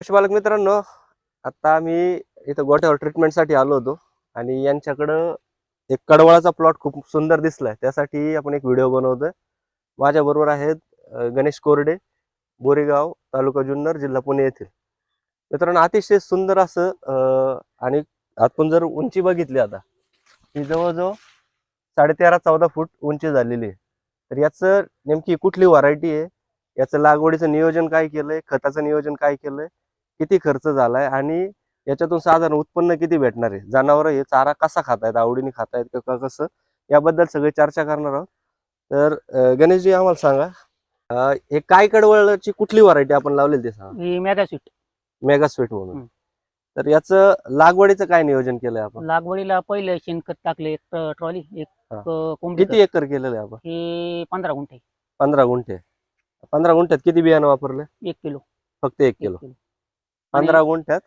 पशुपालक मित्रांनो आता आम्ही इथं गोठ्यावर ट्रीटमेंटसाठी आलो होतो आणि यांच्याकडं एक कडवळाचा प्लॉट खूप सुंदर दिसलाय. त्यासाठी आपण एक व्हिडिओ बनवतोय. माझ्याबरोबर आहेत गणेश कोरडे बोरेगाव तालुका जुन्नर जिल्हा पुणे येथील. मित्रांनो अतिशय सुंदर असं आणि आपण जर उंची बघितली आता ही जवळजवळ साडेतेरा चौदा फूट उंची झालेली आहे. तर याचं नेमकी कुठली व्हरायटी आहे? याचं लागवडीचं नियोजन काय केलंय? खताचं नियोजन काय केलंय? किती खर्च झालाय आणि याच्यातून साधारण उत्पन्न किती भेटणार आहे? जनावर हे चारा कसा खातायत? आवडीने खातायत का का कसं? याबद्दल सगळी चर्चा करणार आहोत. तर गणेशजी आम्हाला सांगा अं, हे काय कडवळची कुठली व्हरायटी आपण लावलेली ते सांगा? ही मेगा स्वीट मेगा स्वीट म्हणून. हम्म. तर याचं लागवडीचं काय नियोजन केलंय आपण? लागवडीला पहिले शेणखत टाकले एक ट- ट्रॉली एक हा. अं, कोंबडी किती एकर केलेलं आहे आपण? हे पंधरा गुंठे. पंधरा गुंठे. पंधरा गुंठ्यात किती बियाणं वापरलं? एक किलो. फक्त एक किलो. पंधरा गुंठ्यात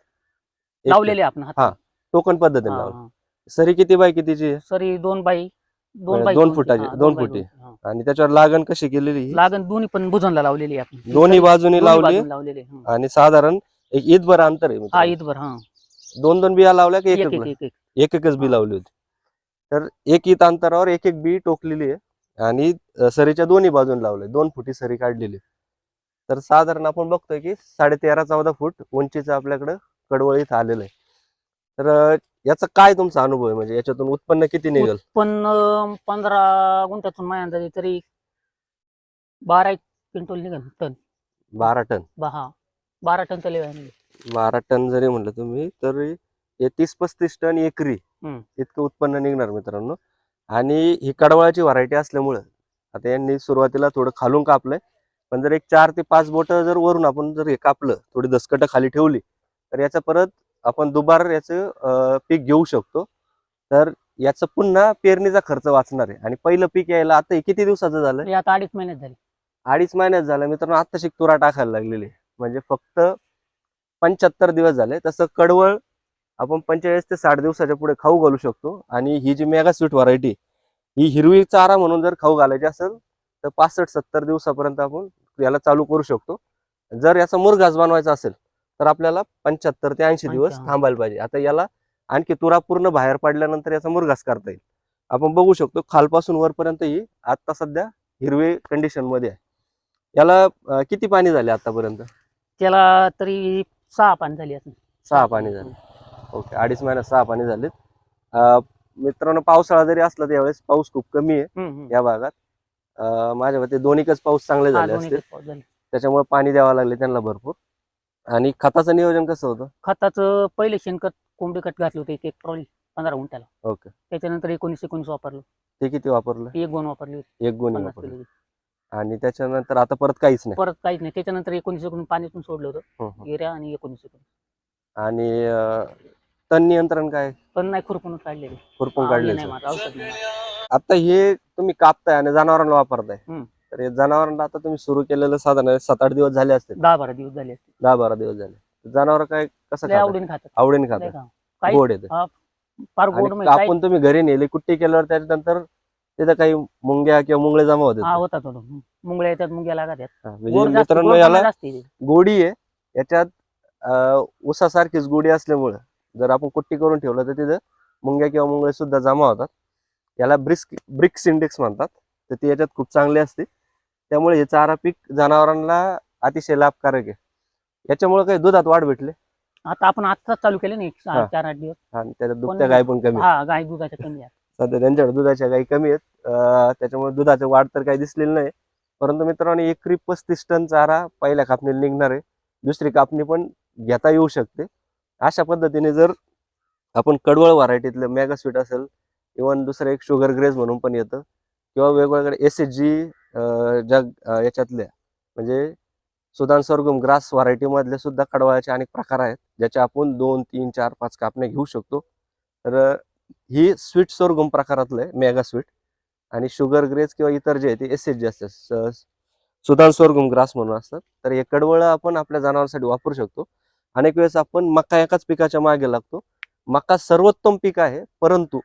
एक लावलेले आपण हात हा, टोकन पद्धतीने लावलं हा. सरी किती बाय कितीची आहे सरी दोन बाई दोन बाई दोन फुटाची, हा, दोन बाई फुटी. हा. आणि त्याच्यावर लागण कशी केलेली? लागण दोन्ही पण बुजनला लावलेली आहे आपण दोन्ही बाजूनी लावली लावलेली आहे. हा. आणि साधारण एक ईदभर अंतर आहे हा मित्रांनो. ईदभर हा दोन दोन बिया लावल्या की एक एक एक एक ला- एक एक एक एकच बी हा. लावली होती तर एक ईद अंतरावर एक एक बी टोकलेली आहे आणि अ, सरीच्या दोन्ही बाजून लावले दोन फुटी सरी काढलेली तर साधारण आपण बघतोय की साडे तेरा चौदा फूट उंचीचं आपल्याकडं कडवळ इथं आलेलं आहे. तर याचा काय तुमचा अनुभव आहे? म्हणजे याच्यातून उत्पन्न किती निघेल? अं, पंधरा गुंठ्यातून माझ्या अंदाजे तरी बारा एक क्विंटल निघन टन. बारा टन? बा- हा. बारा टन तले निघेल. बारा टन जरी म्हणलं तुम्ही तरी हे तीस पस्तीस टन एकरी हम्म. इतकं उत्पन्न निघणार मित्रांनो. आणि ही कडवळाची व्हरायटी असल्यामुळं आता यांनी सुरुवातीला थोडं खालून कापलंय. पण जर एक चार ते पाच बोट जर वरून आपण जर हे कापलं थोडी दसकट खाली ठेवली तर याचं परत आपण दुबार याचं पीक घेऊ शकतो. तर याचं पुन्हा पेरणीचा खर्च वाचणार आहे. आणि पहिलं पीक यायला आता हे किती दिवसाचं झालं? आता अडीच महिन्यात झाले. अडीच महिन्यात झालं. मित्रांनो आता शिक तुरा टाकायला लागलेली. म्हणजे फक्त पंच्याहत्तर दिवस झाले. तसं कडवळ आपण पंचेचाळीस ते साठ दिवसाच्या पुढे खाऊ घालू शकतो. आणि ही जी मेगा स्वीट व्हरायटी ही हिरवी चारा म्हणून जर खाऊ घालायची असेल तर पासष्ट सत्तर दिवसापर्यंत आपण याला चालू करू शकतो. जर याचा मुरघास बनवायचा असेल तर आपल्याला पंच्याहत्तर ते ऐंशी दिवस. थांबायला पाहिजे. आता याला आणखी तुरा पूर्ण बाहेर पडल्यानंतर याचा मुरघास करता येईल. आपण बघू शकतो खालपासून वरपर्यंत ही आता सध्या हिरवे कंडिशनमध्ये आहे. याला किती पाणी झाले आतापर्यंत? त्याला तरी सहा पाणी झाली सहा पाणी झाले. ओके अडीच महिन्यात सहा पाणी झालेत. मित्रांनो पावसाळा जरी असला तर यावेळेस पाऊस खूप कमी आहे. या भागात. माझ्या मते दोन्हीकच पाऊस चांगले झाले असते. त्याच्यामुळे पाणी द्यावं लागले त्यांना भरपूर. आणि खताचं नियोजन कसं होतं? खताचं पहिले शेणखत कोंबडी खत घातलं होतं एक एक ट्रॉली पंधरा गुंठ्याला. ओके. त्याच्यानंतर एकोणीस एकोणीस वापरलं. ते किती वापरलं? एक गोण वापरली होती. एक गुणी पन्नास वापरलं. किलोची. आणि त्याच्यानंतर आता परत काहीच नाही? परत काहीच नाही. त्याच्यानंतर एकोणीस एकोणीस पाण्यातून सोडलं होतं. एरिया आणि एकोणीस एकोणीस. आणि तण नियंत्रण काय? पण नाही खुरपून काढलेले. खुरपून काढले नाही. आता हे तुम्ही कापताय आणि जनावरांना वापरताय. हम्म. तर हे जनावरांना आता तुम्ही सुरू केलेलं साधारण सात आठ दिवस झाले असतील. दहा बारा दिवस झाले असते दहा बारा दिवस झाले. जनावर काय कसं लय खातात? आवडीने खातात. आवडीने लय खातात. खा. काही गोड येते. फार गोड आणि म्हणजे काय कापून तुम्ही घरी नेले कुट्टी केल्यावर त्याच्यानंतर तिथं काही मुंग्या किंवा मुंगळे जमा होते हा. मुंगळ्या येतात मुंग्या लागतात. म्हणजे गोड जास्त मित्रांनो गोड याला. गोडी आहे. याच्यात अं, ऊसासारखीच गोडी असल्यामुळं जर आपण कुट्टी करून ठेवलं तर तिथं मुंग्या किंवा मुंगळे सुद्धा जमा होतात. याला ब्रिस्क ब्रिक्स इंडेक्स म्हणतात. तर ती याच्यात खूप चांगली असते. त्यामुळे हे चारा पीक जनावरांना अतिशय लाभकारक आहे. याच्यामुळे काही दुधात वाढ भेटले? आता आपण आत्ताच चालू केलं नाही एक हा. चार आठ दिवस. आणि त्याच्यात दुभत्या गाय पण कमी आहेत. हा गाय दुधाच्या कमी आहे सध्या त्यांच्याकडे दुधाच्या गाई कमी आहेत. अं, त्याच्यामुळे दुधाची वाढ तर काही दिसलेली नाही. परंतु मित्रांनो एकरी पस्तीस टन चारा पहिल्या कापणीला निघणार आहे. दुसरी कापणी पण घेता येऊ शकते. अशा पद्धतीने जर आपण कडवळ व्हरायटीतलं मेगा स्वीट असेल इव्हन दुसरं एक शुगर ग्रेज म्हणून पण येतं. किंवा वेगवेगळे एस एच जी ज्या याच्यातल्या म्हणजे सुदान सरगम ग्रास व्हरायटीमधले सुद्धा कडवाळ्याचे अनेक प्रकार आहेत ज्याच्या आपण दोन तीन चार पाच कापण्या घेऊ शकतो. तर ही स्वीट सोरगम प्रकारातलं आहे मेगा स्वीट आणि शुगर ग्रेज किंवा इतर जे आहे ते एस एच जी असतात स- सुदान सोरगुम ग्रास म्हणून असतात. तर हे कडवळ आपण आपल्या जनावरांसाठी वापरू शकतो. अनेक वेळेस आपण मका एकाच पिकाच्या मागे लागतो. मका सर्वोत्तम पीक आहे परंतु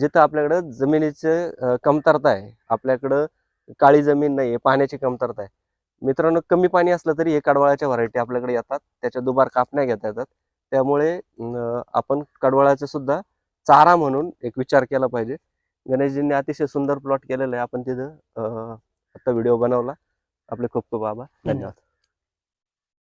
जिथं आपल्याकडं जमिनीचं कमतरता आहे. आपल्याकडं काळी जमीन नाही आहे पाण्याची कमतरता आहे. मित्रांनो कमी पाणी असलं तरी हे कडवाळाच्या व्हरायटी आपल्याकडे येतात. त्याच्या दुबार कापण्या घेता येतात. त्यामुळे आपण कडवाळाचा सुद्धा चारा म्हणून एक विचार केला पाहिजे. गणेशजींनी अतिशय सुंदर प्लॉट केलेलं आहे. आपण तिथं आता व्हिडिओ बनवला. आपले खूप खूप आभार. धन्यवाद.